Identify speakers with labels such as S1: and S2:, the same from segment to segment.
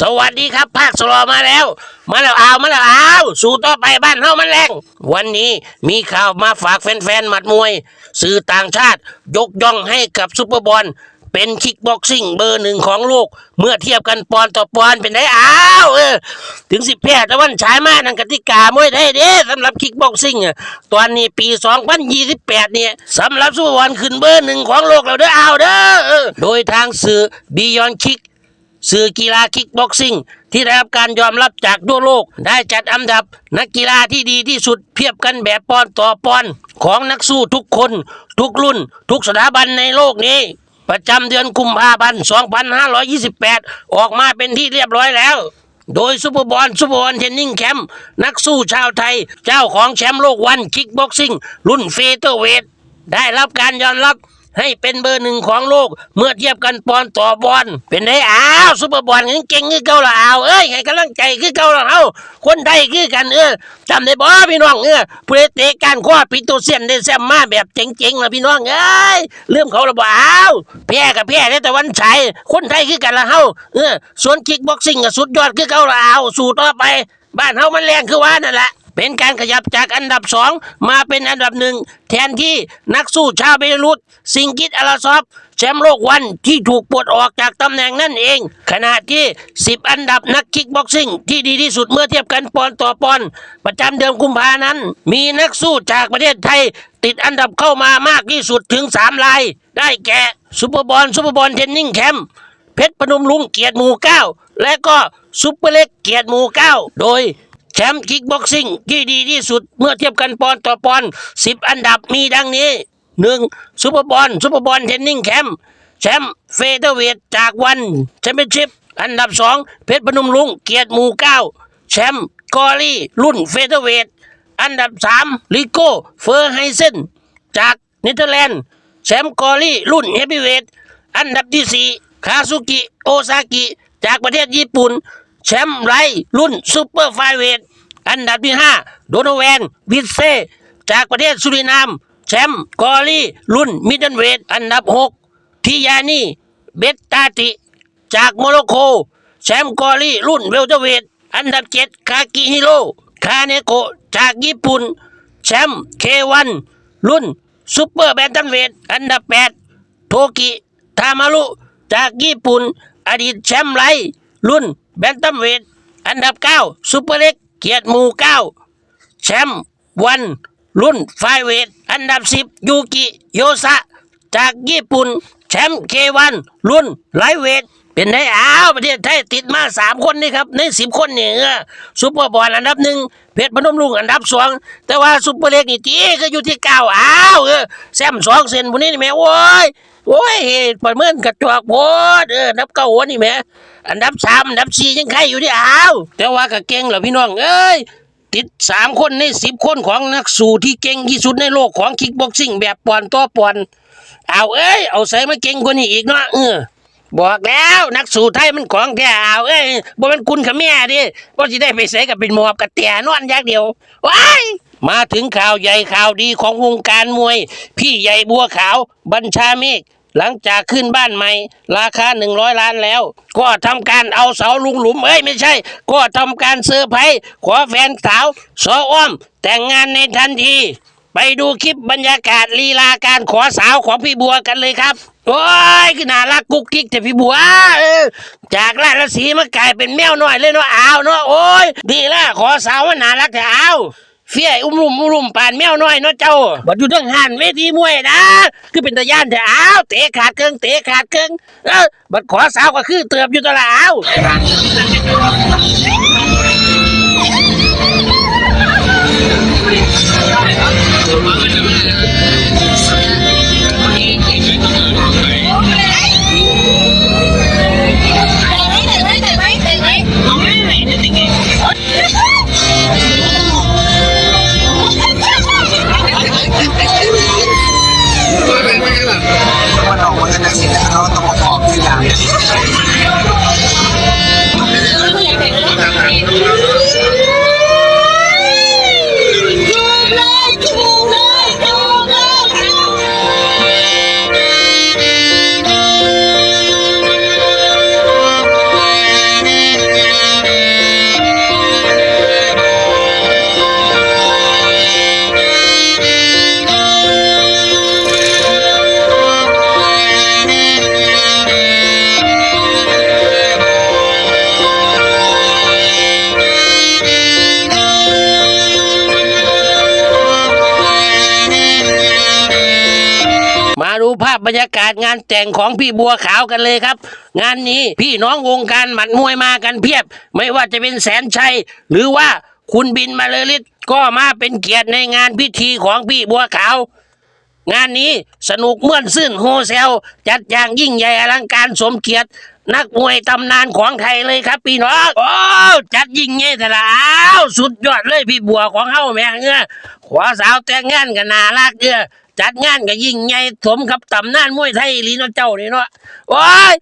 S1: สวัสดีครับภาคสโลมาแล้ว มาแล้วเอาวมาแล้วเอาวสู่ต่อไปบ้านเฮามันแรงวันนี้มีข่าวมาฝากแฟนๆหมัดมวย สื่อต่างชาติยกย่องให้กับซุปเปอร์บอลเป็นคิกบ็อกซิ่งเบอร์หนึ่งของโลก เมื่อเทียบกันปอนด์ต่อปอนด์เป็นได้อ้าวเออถึงสิบแพ้แต่วันฉายมานังกติกามวยได้เด้สำหรับคิกบ็อกซิ่งอะตอนนี้ปี 2028 เนี่ยสำหรับซุปเปอร์บอลขึ้นเบอร์หนึ่งของโลกแล้วเด้อเอาเด้อโดยทางสื่อ Beyond Kick สื่อกีฬาคิกบ็อกซิ่งที่ได้รับการยอมรับจากทั่วโลก ได้จัดอันดับ นักกีฬาที่ดีที่สุดเพียบกันแบบปอนต่อปอนของนักสู้ทุกคน ทุกรุ่น ทุกสถาบันในโลกนี้ ประจำเดือนกุมภาพันธ์ 2528 ออกมาเป็นที่เรียบร้อยแล้ว โดยซูเปอร์บอลซูเปอร์บอลเทนนิ่งแคมป์นักสู้ชาวไทย เจ้าของแชมป์โลกวันคิกบ็อกซิ่งรุ่นเฟเธอร์เวทได้รับการยอมรับ ให้เป็นเบอร์หนึ่งของโลก เมื่อเทียบกันปอนต่อบอลเป็นได้อ้าวซุปเปอร์บอลเก่งคือเก่าละอ้าวเอ้ยให้กำลังใจคือเก่าละเฮาคนไทยคือกันเออจำได้บ่พี่น้องเออผู้ใดเตะการคว้าปิโตเซียนได้แซมมาแบบเจ๋งๆละพี่น้องเอ้ยเรื่องเขาละบ่อ้าวแพ้กับแพ้ได้แต่วันชัยคนไทยคือกันละเฮาเออส่วนคิกบ็อกซิ่งก็สุดยอดคือเก่าละอ้าวสู้ต่อไป บ้านเฮามันแรงคือว่านั่นแหละ เป็นการขยับจากอันดับสองมาเป็นอันดับหนึ่งแทนที่นักสู้ชาวเบลารุสซิงกิตอาราซอฟแชมป์โลกวันที่ถูกปลดออกจากตำแหน่งนั่นเอง ขณะที่ 10 อันดับนักคิกบ็อกซิ่งที่ดีที่สุดเมื่อเทียบกันปอนต่อปอน ประจำเดือนกุมภานั้น มีนักสู้จากประเทศไทย ติดอันดับเข้ามามากที่สุดถึง 3 ราย ได้แก่ซูเปอร์บอลซูเปอร์บอลเทนนิ่งแคมป์เพชรพนมลุงเกียรติหมู่เก้าและก็ซุปเปอร์เล็กเกียรติหมู่เก้าโดย แชมป์คิกบ็อกซิ่งที่ดีที่สุดเมื่อเทียบกันปอนต่อปอนสิบอันดับมีดังนี้หนึ่งซุปเปอร์บอลซุปเปอร์บอลเทนนิ่งแคมป์แชมป์เฟเธอร์เวทจากวันแชมเปี้ยนชิพอันดับสองเพชรพนมลุงเกียรติหมู่เก้าแชมป์กอรี่รุ่นเฟเธอร์เวทอันดับสามลิโก้เฟอร์ไฮเซนจากเนเธอร์แลนด์แชมป์กอรี่รุ่นเฮฟวีเวทอันดับที่สี่คาซุกิโอซากิจากประเทศญี่ปุ่น แชมป์ไรรุ่นซูเปอร์ไฟเวท อันดับที่ห้าโดโนแวนวิเซ จากประเทศสุรินามแชมป์กอรี่รุ่นมิดเดิลเวทอันดับหกทิยานีเบตตาติ จากโมร็อกโก แชมป์กอรี่รุ่นเวลเตอร์เวทอันดับเจ็ดคากิฮิโร่คาเนโกะจากญี่ปุ่น แชมป์เควันรุ่นซูเปอร์แบนตันเวทอันดับแปดโทกิทามารุจากญี่ปุ่น อดีตแชมป์ไลท์รุ่นแบนตัมเวทอันดับ 9ซูเปอร์เล็ก เกียรติหมู่9แชมป์วัน รุ่นไฟเวท อันดับ10ยูกิโยซะจากญี่ปุ่น แชมป์เควันรุ่นไลเวท เป็นได้อ้าวประเทศไทยติดมาสามคนนี่ครับ ในสิบคนเนี่ยเออซุปเปอร์บอลอันดับหนึ่งเพชรพนมลุงอันดับสองแต่ว่าซุปเปอร์เล็กนี่ตีก็อยู่ที่เก้าอ้าวเออแซมสองเซนพวกนี้นี่แม่โว้ย โอ้ยประเมินกระจอกโพดเออนับเก้าหัวนี่แหม่อันดับสามอันดับสี่ยังใครอยู่ที่อ้าวแต่ว่าก็เก่งเหรอพี่น้องเอ้ยติดสามคนในสิบคนของนักสู้ที่เก่งที่สุดในโลกของคิกบ็อกซิ่งแบบปอนต่อปอนเอาเอ้ยเอาใส่มาเก่งกว่านี้อีกเนาะเออบอกแล้วนักสู้ไทยมันของแท้เอาเอ้ยบ่เป็นคุณขะแม่ดิบ่สิได้ไปใส่กับเป็นหมอบกับเตี่ยนอนอย่างเดียวว้ายมาถึงข่าวใหญ่ข่าวดีของวงการมวย พี่ใหญ่บัวขาวบัญชาเมฆ หลังจากขึ้นบ้านใหม่ ราคา 100 ล้านแล้ว ก็ทำการเอาเสาลุงหลุม เอ้ยไม่ใช่ ก็ทำการเซอร์ไพรส์ขอแฟนสาวสออ้อม แต่งงานในทันที ไปดูคลิปบรรยากาศลีลาการขอสาวของพี่บัวกันเลยครับ โอ้ยคือน่ารักกุ๊กกิ๊กแต่พี่บัวเออจากราชสีมากลายเป็นแมวน้อยเลยเนาะอ้าวเนาะโอ้ยดีละขอสาวว่าน่ารักแต่อ้าว เฟี้ยอุ้มลุมอุ้มลุมปานแมวน้อยเนาะเจ้าบัดอยู่ทั้งหันเวทีมวยนะคือเป็นตะย่านแต่อ้าวเตะขาดเกิงเตะขาดเกิงเออบัดขอสาวก็คือเติบอยู่ตวละอ้าว
S2: บ
S1: รรยากาศงานแต่งของพี่บัวขาวกันเลยครับ งานนี้พี่น้องวงการหมัดมวยมากันเพียบ ไม่ว่าจะเป็นแสนชัย หรือว่าคุณบินมาเลยฤทธิ์ก็มาเป็นเกียรติในงานพิธีของพี่บัวขาว งานนี้สนุกเมื่อนซื่นโฮเซลจัดอย่างยิ่งใหญ่อลังการสมเกียรติ นักมวยตำนานของไทยเลยครับพี่น้อง โอ้จัดยิ่งใหญ่แต่ละอ้าวสุดยอดเลยพี่บัวของเฮาแม่งเอ้อขวาสาวแต่งงานกันน่ารักเอ้อจัดงานก็ยิ่งใหญ่สมกับตำนานมวยไทยลีนาะเจ้านี่เนาะโอ้ย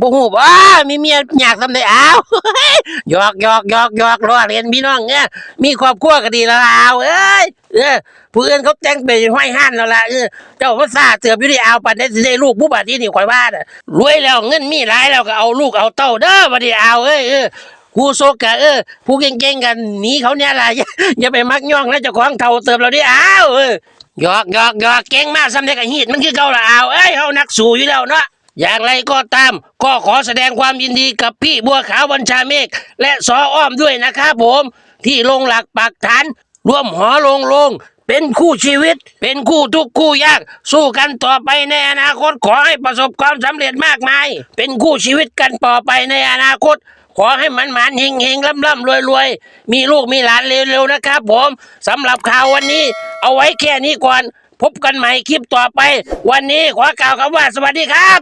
S1: บ่ฮู้บ่มีเมียอยากทำได้อ้าวหยอกหยอกหยอกหยอกล้อเลียนพี่น้องเนี่ยมีครอบครัวก็ดีแล้วล่ะอ้าวเอ้ย เออผู้อื่นเขาแต่งไปห้อยห้านแล้วล่ะเออเจ้าภาษาเสือบอยู่ที่อ้าปันได้สิได้ลูกผู้บาดที่นี่ข่อยว่าน่ะรวยแล้วเงินมีหลายแล้วก็เอาลูกเอาเต้าเด้อบัดนี้อ้าวเอ้ยเออกูโซกะเออผู้เก่งๆกันหนีเขาเนี่ยล่ะอย่าอย่าไปมักย่องแล้วเจ้าของเท่าเติบเราดิอ้าวเออหยอกหยอกหยอกเก่งมากสำเร็จกับฮีดมันคือเก่าละอ้าวเอ้ยเฮานักสู้อยู่แล้วเนาะอย่างไรก็ตาม ก็ขอแสดงความยินดีกับพี่บัวขาวบัญชาเมฆและสออ้อมด้วยนะครับผม ที่ลงหลักปักฐาน ร่วมหอลงลง เป็นคู่ชีวิต เป็นคู่ทุกคู่ยาก สู้กันต่อไปในอนาคตขอให้ประสบความสำเร็จมากมาย เป็นคู่ชีวิตกันต่อไปในอนาคต ขอให้มันหมันเฮงเฮงล่ำล่ำรวยรวยมีลูกมีหลานเร็วๆนะครับผมสำหรับข่าววันนี้ เอาไว้แค่นี้ก่อน พบกันใหม่คลิปต่อไป วันนี้ขอกล่าวคำว่าสวัสดีครับ